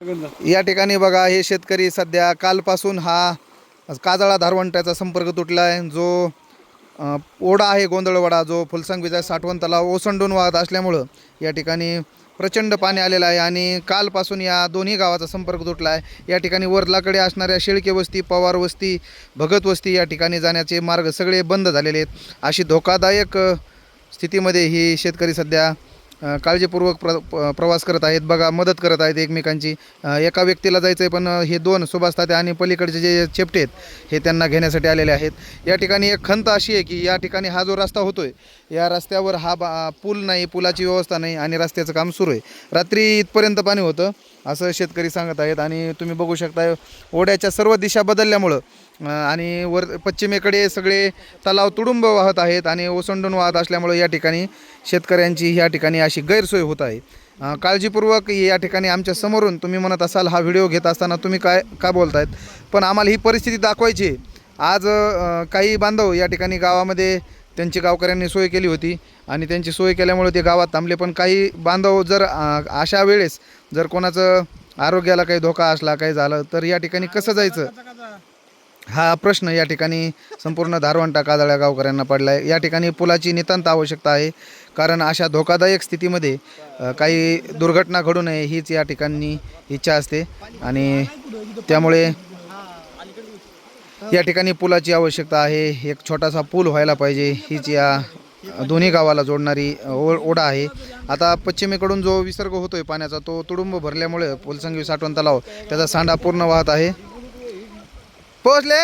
या ठिकाणी बघा हे शेतकरी सध्या कालपासून हा काजळा धारवंट्याचा संपर्क तुटला आहे. जो ओढा आहे गोंधळवाडा जो फुलसंगवीचा साठवण तलाव ओसंडून वाहत असल्यामुळं या ठिकाणी प्रचंड पाणी आलेलं आहे आणि कालपासून या दोन्ही गावाचा संपर्क तुटला आहे. या ठिकाणी वरलाकडे असणाऱ्या शेळके वस्ती पवार वस्ती भगत वस्ती या ठिकाणी जाण्याचे मार्ग सगळे बंद झालेले आहेत. अशी धोकादायक स्थितीमध्ये ही शेतकरी सध्या काळजीपूर्वक प्र प- प्रवास करत आहेत बघा मदत करत आहेत एकमेकांची. एका व्यक्तीला जायचं आहे पण हे दोन सुभाष तात्या आणि पलीकडचे जे चेपटे आहेत हे त्यांना घेण्यासाठी आलेले आहेत. या ठिकाणी एक खंत अशी आहे की या ठिकाणी हा जो रस्ता होतो आहे या रस्त्यावर हा बा पूल नाही पुलाची व्यवस्था नाही आणि रस्त्याचं काम सुरू आहे. रात्री इथपर्यंत पाणी होतं असं शेतकरी सांगत आहेत आणि तुम्ही बघू शकता ओढ्याच्या सर्व दिशा बदलल्यामुळं आणि वर पश्चिमेकडे सगळे तलाव तुडुंब वाहत आहेत आणि ओसंडून वाहत असल्यामुळं या ठिकाणी शेतकऱ्यांची या ठिकाणी अशी गैरसोय होत आहे. काळजीपूर्वक या ठिकाणी आमच्या समोरून तुम्ही म्हणत असाल हा व्हिडिओ घेत असताना तुम्ही काय का बोलतायत? पण आम्हाला ही परिस्थिती दाखवायची आज काही बांधव या ठिकाणी गावामध्ये त्यांची गावकऱ्यांनी सोय केली होती आणि त्यांची सोय केल्यामुळे ते गावात थांबले. पण काही बांधव जर अशा वेळेस जर कोणाचं आरोग्याला काही धोका असला काही झालं तर या ठिकाणी कसं जायचं? हा प्रश्न या ठिकाणी संपूर्ण धारवंटा कादळ्या गावकऱ्यांना पडला आहे या ठिकाणी पुलाची नितांत आवश्यकता आहे. कारण अशा धोकादायक स्थितीमध्ये काही दुर्घटना घडू नये हीच या ठिकाणी इच्छा असते. आणि त्यामुळे या ठिकाणी पुलाची आवश्यकता आहे. एक छोटासा पूल व्हायला पाहिजे. हीच या दोन्ही गावाला जोडणारी ओ ओढा आहे. आता पश्चिमेकडून जो विसर्ग होतो आहे पाण्याचा तो तुडुंब भरल्यामुळे पोलसंगी साठवण तलाव त्याचा सांडा पूर्ण वाहत आहे. पोहोचले?